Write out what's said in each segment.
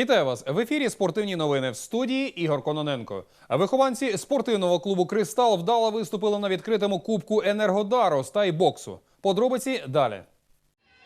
Вітаю вас в ефірі. Спортивні новини в студії Ігор Кононенко. Вихованці спортивного клубу Кристал вдало виступили на відкритому кубку Енергодару з тайбоксу. Подробиці далі.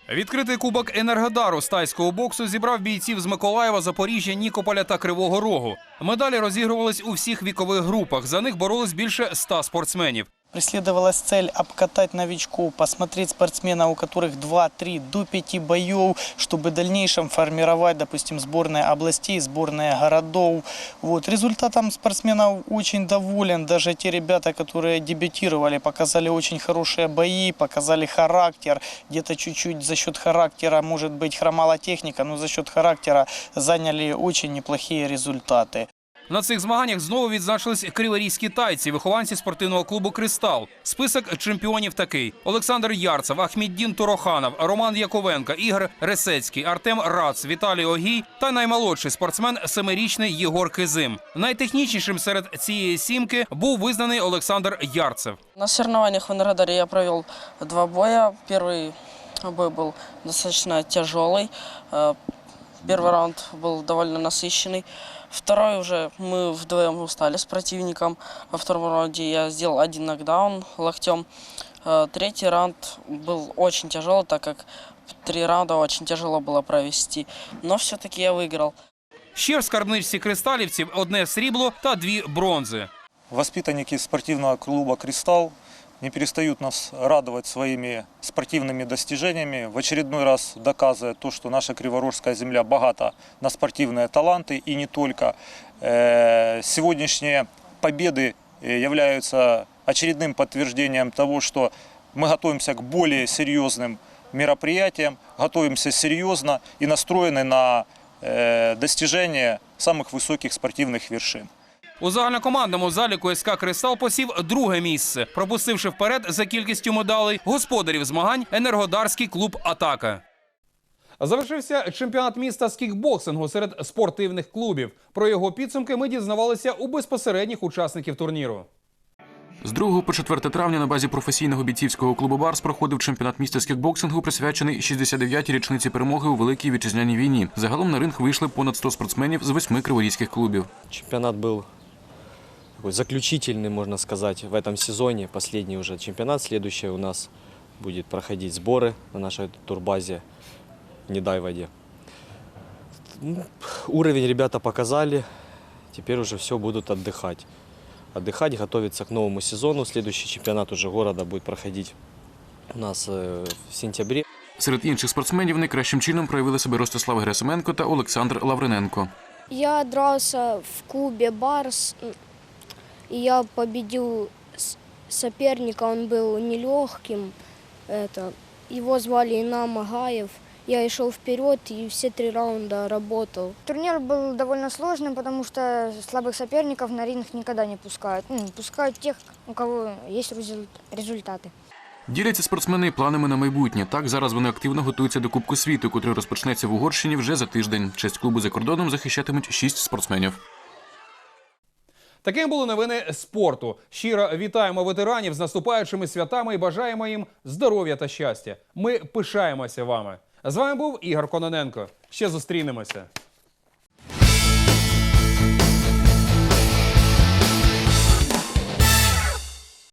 Відкритий кубок Енергодару з тайського боксу зібрав бійців з Миколаєва, Запоріжжя, Нікополя та Кривого Рогу. Медалі розігрувались у всіх вікових групах. За них боролись більше ста спортсменів. Преследовалась цель обкатать новичков, посмотреть спортсменов, у которых 2-3 до 5 боев, чтобы в дальнейшем формировать, допустим, сборные областей, сборные городов. Вот. Результатом спортсменов очень доволен. Даже те ребята, которые дебютировали, показали очень хорошие бои, показали характер. Где-то чуть-чуть за счет характера, может быть, хромала техника, но за счет характера заняли очень неплохие результаты. На цих змаганнях знову відзначились криворізькі тайці, вихованці спортивного клубу Кристал. Список чемпіонів такий: Олександр Ярцев, Ахміддін Туроханов, Роман Яковенко, Ігор Ресецький, Артем Рац, Віталій Огій та наймолодший спортсмен семирічний Єгор Кизим. Найтехнічнішим серед цієї сімки був визнаний Олександр Ярцев. На соревнованиях в Энергодаре я провел два боя. Первый бой был достаточно тяжелый. Э, Первый раунд был довольно насыщенный. Второй уже мы вдвоем устали с противником. Во втором раунде я сделал один нокдаун локтем. Э, Третий раунд был очень тяжелый, так как три раунда очень тяжело было провести. Но все-таки я выиграл. Ще в скарбничці кристалівців одне срібло та дві бронзи. Воспитанники спортивного клуба «Кристалл» не перестают нас радовать своими спортивными достижениями, в очередной раз доказывая то, что наша Криворожская земля богата на спортивные таланты и не только. Э, Сегодняшние победы э, являются очередным подтверждением того, что мы готовимся к более серьезным мероприятиям, готовимся серьезно и настроены на э, достижение самых высоких спортивных вершин. У загальнокомандному заліку СК Кристал посів друге місце, пропустивши вперед за кількістю медалей господарів змагань енергодарський клуб Атака. Завершився чемпіонат міста з кікбоксингу серед спортивних клубів. Про його підсумки ми дізнавалися у безпосередніх учасників турніру. З 2 по 4 травня на базі професійного бійцівського клубу Барс проходив чемпіонат міста з кікбоксингу, присвячений 69-й річниці перемоги у Великій вітчизняній війні. Загалом на ринг вийшли понад 100 спортсменів з восьми криворізьких клубів. Чемпионат был такой заключительный, можно сказать, в этом сезоне. Последний уже чемпионат. Следующий у нас будет проходить сборы на нашей турбазе в Недайводе. Ну, Уровень ребята показали. Теперь уже все будут отдыхать. Отдыхать, готовиться к новому сезону. Следующий чемпионат уже города будет проходить у нас э, в сентябре. Серед інших спортсменів найкращим чином проявили себе Ростислав Герасименко та Олександр Лавриненко. Я дрался в клубе Барс, м, и я победил с- соперника, он был нелегким. Это, его звали Инам Агаев. Я и шел вперед и все три раунда работал. Турнир был довольно сложным, потому что слабых соперников на ринг никогда не пускают. Ну, пускают тех, у кого есть результ- результаты. Діляться спортсмени і планами на майбутнє. Так зараз вони активно готуються до Кубку світу, котрий розпочнеться в Угорщині вже за тиждень. Честь клубу за кордоном захищатимуть шість спортсменів. Таким були новини спорту. Щиро вітаємо ветеранів з наступаючими святами і бажаємо їм здоров'я та щастя. Ми пишаємося вами. З вами був Ігор Кононенко. Ще зустрінемося.